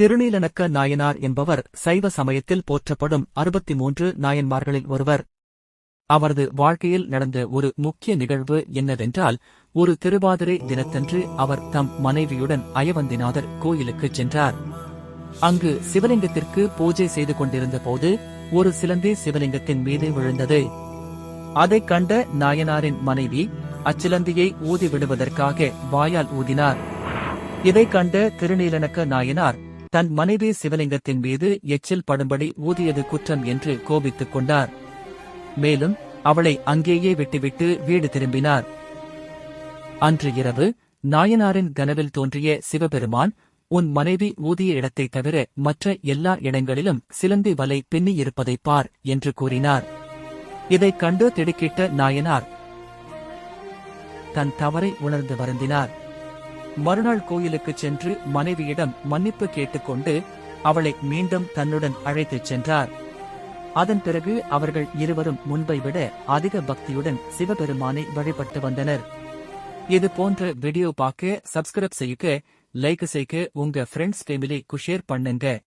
திருநீலனக்க நாயனார் என்பவர் சைவ சமயத்தில் போற்றப்படும் அறுபத்தி மூன்று நாயன்மார்களில் ஒருவர். அவரது வாழ்க்கையில் நடந்த ஒரு முக்கிய நிகழ்வு என்னவென்றால் ஒரு திருவாதிரை தினத்தன்று அவர் தம் மனைவியுடன் அயவந்திநாதர் கோயிலுக்குச் சென்றார். அங்கு சிவலிங்கத்திற்கு பூஜை செய்து கொண்டிருந்த போது ஒரு சிலந்தி சிவலிங்கத்தின் மீது விழுந்தது. அதைக் கண்ட நாயனாரின் மனைவி அச்சிலந்தியை ஊதி விடுவதற்காக வாயால் ஊதினார். இதைக் கண்ட திருநீலனக்க நாயனார் தன் மனைவி சிவலிங்கத்தின் மீது எச்சில் படும்படி ஊதியது குற்றம் என்று கோபித்துக் கொண்டார். மேலும் அவளை அங்கேயே விட்டுவிட்டு வீடு திரும்பினார். அன்று இரவு நாயனாரின் கனவில் தோன்றிய சிவபெருமான் உன் மனைவி ஊதிய இடத்தைத் தவிர மற்ற எல்லா இடங்களிலும் சிலந்தி வலை பின்னியிருப்பதைப் பார் என்று கூறினார். இதைக் கண்டு திடுக்கிட்ட நாயனார் தன் தவறை உணர்ந்து வருந்தினார். மறுநாள் கோயிலுக்குச் சென்று மனைவியிடம் மன்னிப்பு கேட்டுக்கொண்டு அவளை மீண்டும் தன்னுடன் அழைத்துச் சென்றார். அதன் பிறகு அவர்கள் இருவரும் முன்பை விட அதிக பக்தியுடன் சிவபெருமானை வழிபட்டு வந்தனர். இது போன்ற வீடியோ பார்க்க சப்ஸ்கிரைப் செய்யுங்க லைக் செய்க உங்க ஃப்ரெண்ட்ஸ் ஃபேமிலிக்கு ஷேர் பண்ணுங்க.